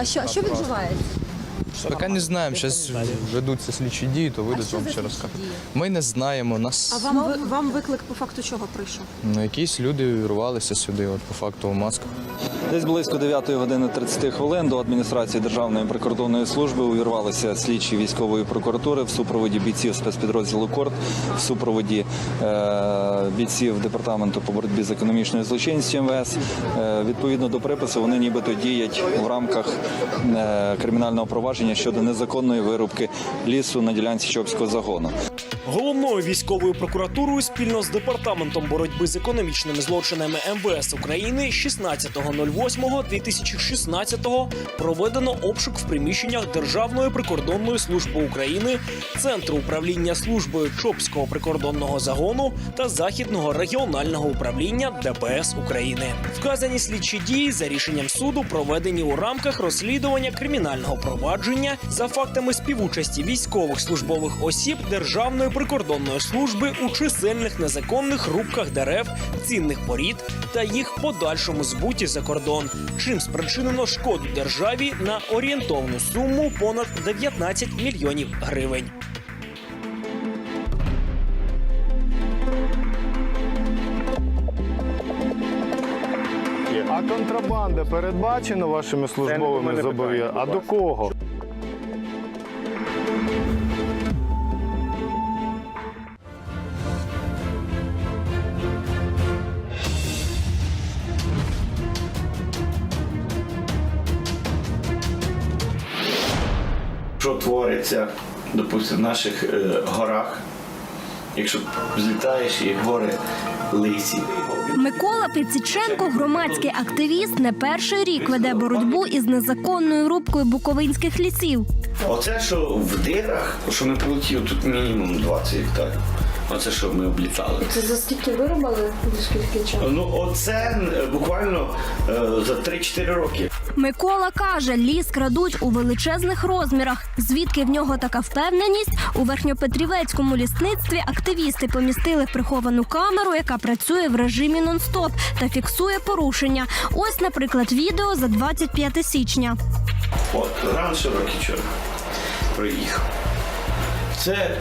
А що, що відбувається? Поки не знаємо, зараз ведуться слідчі дії, то вийдуть що вам за ще слідчі дії? Ми не знаємо. Нас А вам, ви- вам виклик по факту чого прийшов? ну, якісь люди рвалися сюди, от по факту в масках. Десь близько 9 години 30 хвилин до адміністрації Державної прикордонної служби увірвалися слідчі військової прокуратури в супроводі бійців спецпідрозділу Корт, в супроводі е, бійців департаменту по боротьбі з економічною злочинністю МВС. Е, відповідно до припису, вони нібито діють в рамках е, кримінального провадження щодо незаконної вирубки лісу на ділянці Чопського загону. Головною військовою прокуратурою спільно з департаментом боротьби з економічними злочинами МВС України 16.08.2016 проведено обшук в приміщеннях Державної прикордонної служби України, центру управління службою Чопського прикордонного загону та західного регіонального управління ДПС України. Вказані слідчі дії за рішенням суду проведені у рамках розслідування кримінального провадження за фактами співучасті військових службових осіб Державної прикордонної служби у чисельних незаконних рубках дерев, цінних порід та їх подальшому збуті за кордон, чим спричинено шкоду державі на орієнтовну суму понад 19 мільйонів гривень. А контрабанда передбачена вашими службовими зобов'язаннями? А до кого? Що твориться, допустимо, в наших е, горах. Якщо злітаєш і гори лисі. Микола Піціченко, громадський активіст, не перший рік веде боротьбу із незаконною рубкою буковинських лісів. Оце, що в дирах, що ми полетіли, тут мінімум 20 гектарів. Оце, що ми облітали. Це за скільки вирубали? За скільки часу? Ну, оце е, буквально е, за 3-4 роки. Микола каже, ліс крадуть у величезних розмірах. Звідки в нього така впевненість? У верхньопетрівецькому лісництві активісти помістили приховану камеру, яка працює в режимі нон-стоп та фіксує порушення. Ось, наприклад, відео за 25 січня. От, ран широкий проїхав. Це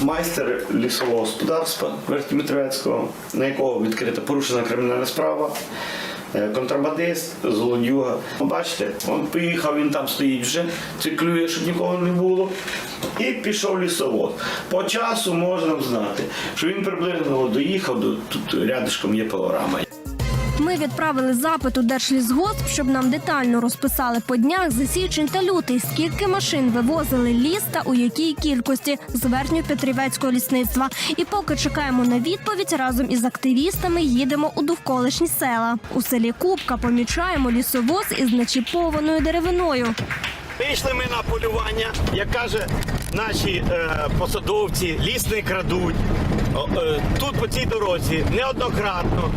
майстер лісового господарства Верхньометрівецького, на якого відкрита порушена кримінальна справа. Е, Контрабандист, злодюга. Бачите, він поїхав, він там стоїть вже, циклює, щоб нікого не було. І пішов лісовод. По часу можна знати, що він приблизно доїхав, до тут рядишком є пилорама. Ми відправили запит у Держлісгосп, щоб нам детально розписали по днях за січень та лютий, скільки машин вивозили ліс та у якій кількості з верхньопетрівецького лісництва. І поки чекаємо на відповідь, разом із активістами їдемо у довколишні села. У селі Кубка помічаємо лісовоз із начіпованою деревиною. Вийшли ми на полювання, як каже наші е, посадовці, ліс не крадуть. Е, тут по цій дорозі неоднократно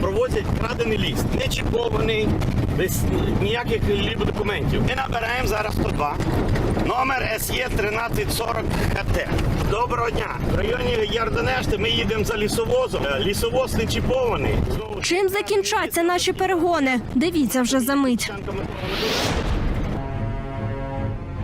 провозять крадений ліс, не чіпований, без ніяких документів. Ми набираємо зараз 102. Номер СЄ 1340 ХТ. Доброго дня. В районі Ярденешти ми їдемо за лісовозом. Е, Лісовоз не чіпований. Чим закінчаться наші перегони? Дивіться вже за мить.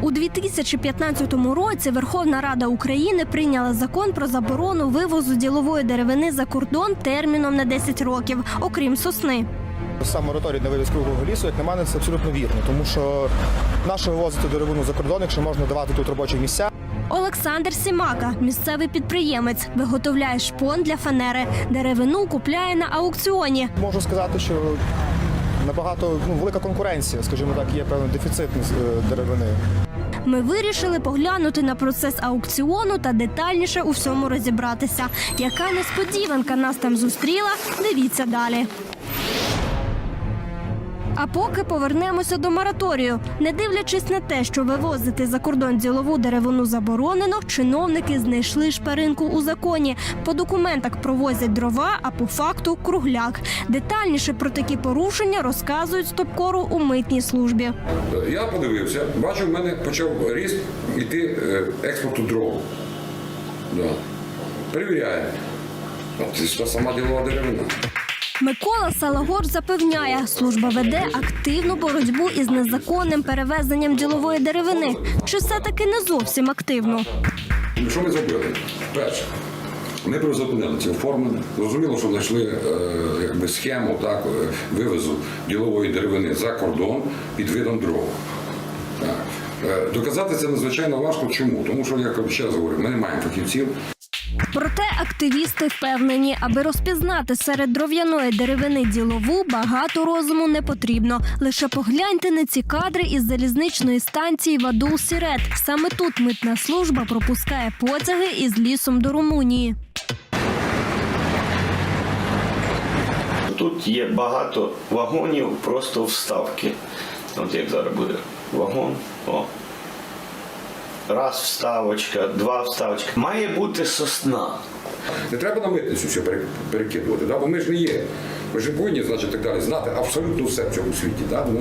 У 2015 році Верховна Рада України прийняла закон про заборону вивозу ділової деревини за кордон терміном на 10 років, окрім сосни. Сам мораторій на вивіз круглого лісу, як на мене, це абсолютно вірно, тому що наше вивозити деревину за кордон, якщо можна давати тут робочі місця. Олександр Сімака, місцевий підприємець, виготовляє шпон для фанери. Деревину купляє на аукціоні. Можу сказати, що набагато ну, велика конкуренція, скажімо так, є певний дефіцит е, деревини. Ми вирішили поглянути на процес аукціону та детальніше у всьому розібратися. Яка несподіванка нас там зустріла? Дивіться далі. А поки повернемося до мораторію. Не дивлячись на те, що вивозити за кордон ділову деревину заборонено, чиновники знайшли шпаринку у законі. По документах провозять дрова, а по факту кругляк. Детальніше про такі порушення розказують стопкору у митній службі. Я подивився, бачу, в мене почав ріст іти е, експорту дров. Да. Перевіряємо. А Це сама ділова деревина. Микола Салагор запевняє, служба веде активну боротьбу із незаконним перевезенням ділової деревини. Чи все таки не зовсім активно? Що ми зробили? Перше, ми призупинили це оформлення. Зрозуміло, що знайшли е, якби схему так, е, вивезу ділової деревини за кордон під видом дров. Е, Доказати це надзвичайно важко. Чому? Тому що, як ще раз говорю, ми не маємо фахівців. Проте активісти впевнені, аби розпізнати серед дров'яної деревини ділову, багато розуму не потрібно. Лише погляньте на ці кадри із залізничної станції Вадул Сірет. Саме тут митна служба пропускає потяги із лісом до Румунії. Тут є багато вагонів, просто вставки. От як зараз буде вагон. О. Раз вставочка, два вставочка. Має бути сосна. Не треба на митницю все пере- перекидувати, да? бо ми ж не є. Ми ж повинні, значить, так далі, знати абсолютно все в цьому світі. Да? Ну.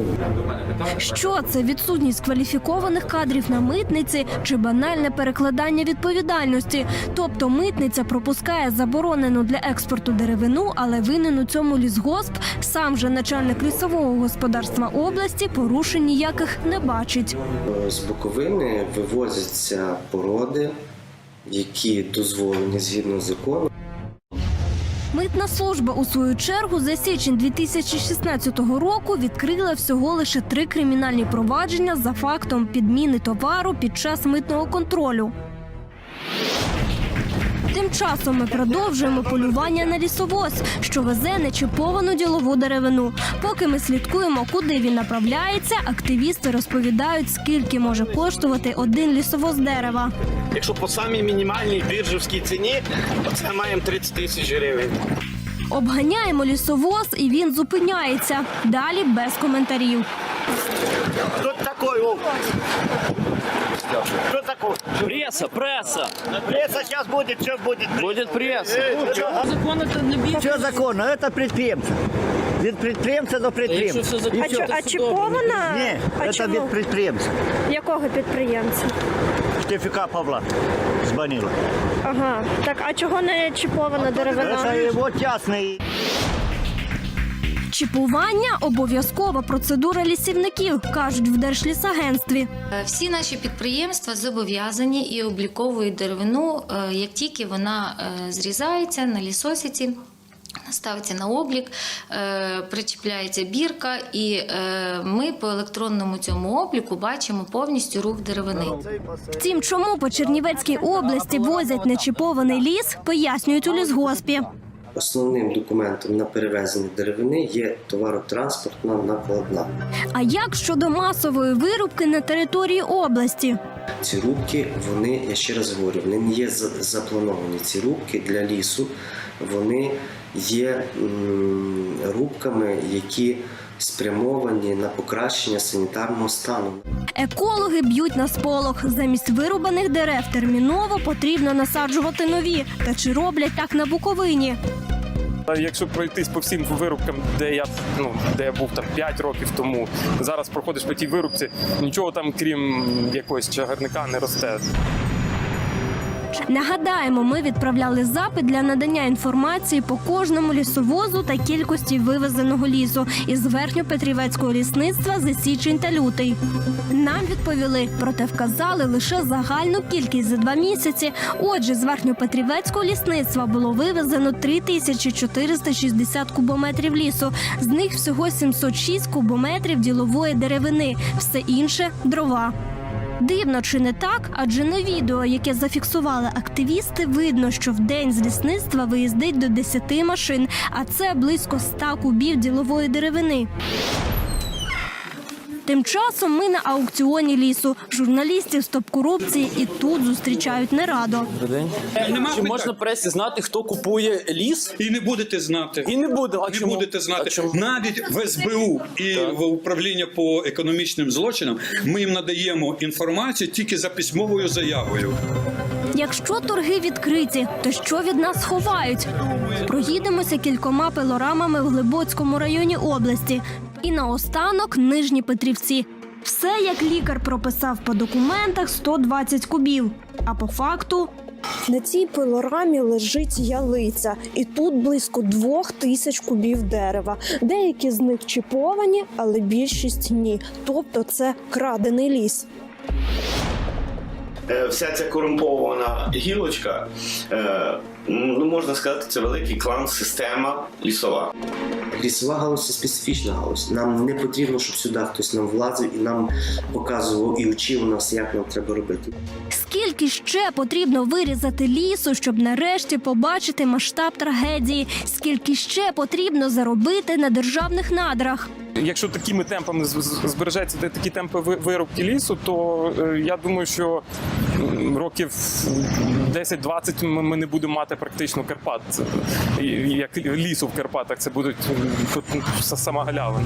Що це відсутність кваліфікованих кадрів на митниці чи банальне перекладання відповідальності? Тобто митниця пропускає заборонену для експорту деревину, але винен у цьому лісгосп. Сам же начальник лісового господарства області порушень ніяких не бачить. З Буковини вивозяться породи, які дозволені згідно закону. Митна служба у свою чергу за січень 2016 року відкрила всього лише три кримінальні провадження за фактом підміни товару під час митного контролю. Тим часом ми продовжуємо полювання на лісовоз, що везе нечіповану ділову деревину. Поки ми слідкуємо, куди він направляється, активісти розповідають, скільки може коштувати один лісовоз дерева. Якщо по самій мінімальній біржівській ціні, то це маємо 30 тисяч гривень. Обганяємо лісовоз, і він зупиняється. Далі без коментарів. Тут такой, о. Что такое? Преса, преса. Пресса сейчас будет, что будет? Будет пресса. Що законно? Это предприемцы. Від підприємця до підприємця. А, чо- а чіпована? Ні, а це чому? від підприємця. Якого підприємця? Штифіка Павла звонила. Ага. Так, а чого не чіпована деревина? Це його частний. Чіпування обов'язкова процедура лісівників, кажуть в Держлісагентстві. Е, Всі наші підприємства зобов'язані і обліковують деревину, е, як тільки вона е, зрізається на лісосіці. Ставиться на облік, причіпляється бірка, і ми по електронному цьому обліку бачимо повністю рух деревини. Втім, чому по Чернівецькій області возять нечіпований ліс, пояснюють у лісгоспі. Основним документом на перевезення деревини є товаротранспортна накладна. А як щодо масової вирубки на території області? Ці рубки, вони, я ще раз говорю, вони не є за- заплановані. Ці рубки для лісу, вони є рубками, які спрямовані на покращення санітарного стану. Екологи б'ють на сполох. Замість вирубаних дерев терміново потрібно насаджувати нові. Та чи роблять так на Буковині? Якщо пройтись по всім вирубкам, де я ну де я був там 5 років тому, зараз проходиш по тій вирубці, нічого там крім якогось чагарника не росте. Нагадаємо, ми відправляли запит для надання інформації по кожному лісовозу та кількості вивезеного лісу із верхньопетрівецького лісництва за січень та лютий. Нам відповіли, проте вказали лише загальну кількість за два місяці. Отже, з верхньопетрівецького лісництва було вивезено 3460 кубометрів лісу. З них всього 706 кубометрів ділової деревини, все інше дрова. Дивно чи не так? Адже на відео, яке зафіксували активісти, видно, що в день з лісництва виїздить до 10 машин, а це близько 100 кубів ділової деревини. Тим часом ми на аукціоні лісу. Журналістів стоп корупції і тут зустрічають нерадо. Чи можна пресі знати, хто купує ліс? І не будете знати. І не буде. А не чому? будете знати. А чому? Навіть в СБУ і в управління по економічним злочинам ми їм надаємо інформацію тільки за письмовою заявою. Якщо торги відкриті, то що від нас ховають? Проїдемося кількома пилорамами в Глибоцькому районі області. І наостанок нижні Петрівці. Все як лікар прописав по документах 120 кубів. а по факту На цій пилорамі лежить ялиця, і тут близько двох тисяч кубів дерева. Деякі з них чіповані, але більшість ні. Тобто це крадений ліс. Е, Вся ця корумпована гілочка, е, ну можна сказати, це великий клан, система лісова. Лісова галузь це специфічна галузь. Нам не потрібно, щоб сюди хтось нам влазив і нам показував і учив нас, як нам треба робити. скільки ще потрібно вирізати лісу, щоб нарешті побачити масштаб трагедії? Скільки ще потрібно заробити на державних надрах? Якщо такими темпами збережеться де такі темпи ви- вирубки лісу, то е, я думаю, що років 10-20 ми, не будемо мати практично Карпат. Як лісу в Карпатах, це будуть сама галявина.